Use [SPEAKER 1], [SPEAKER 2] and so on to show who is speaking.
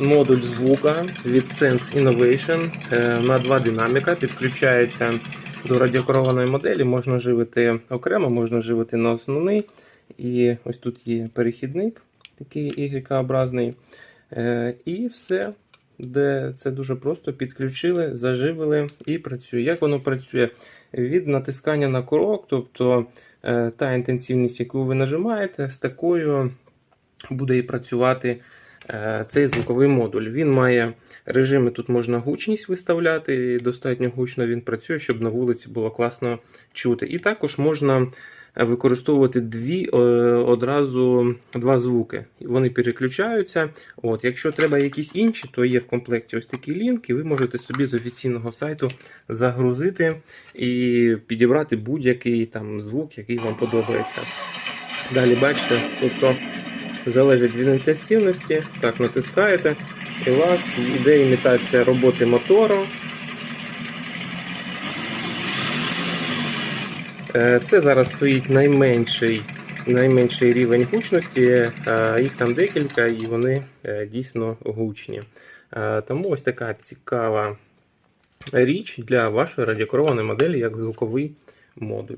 [SPEAKER 1] модуль звука від Sense Innovation е, на два динаміка. Підключається до радіокерованої моделі. Можна живити окремо, можна живити на основний. І ось тут є перехідник, такий Y-образний. Е, І все, де це дуже просто підключили, заживили і працює. Як воно працює? Від натискання на курок, тобто е, та інтенсивність, яку ви нажимаєте, з такою буде і працювати цей звуковий модуль. Він має режими, тут можна гучність виставляти, достатньо гучно він працює, щоб на вулиці було класно чути. І також можна е, використовувати дві е, одразу два звуки. Вони переключаються. От, якщо треба якісь інші, то є в комплекті ось такий лінк, і ви можете собі з офіційного сайту загрузити і підібрати будь-який там звук, який вам подобається. Далі бачите, тобто залежить від інтенсивності. Так, натискаєте, і у вас йде імітація роботи мотору. Е, Це зараз стоїть найменший, найменший рівень гучності, е, їх там декілька, і вони е, дійсно гучні. Тому ось така цікава річ для вашої радіокерованої моделі як звуковий модуль.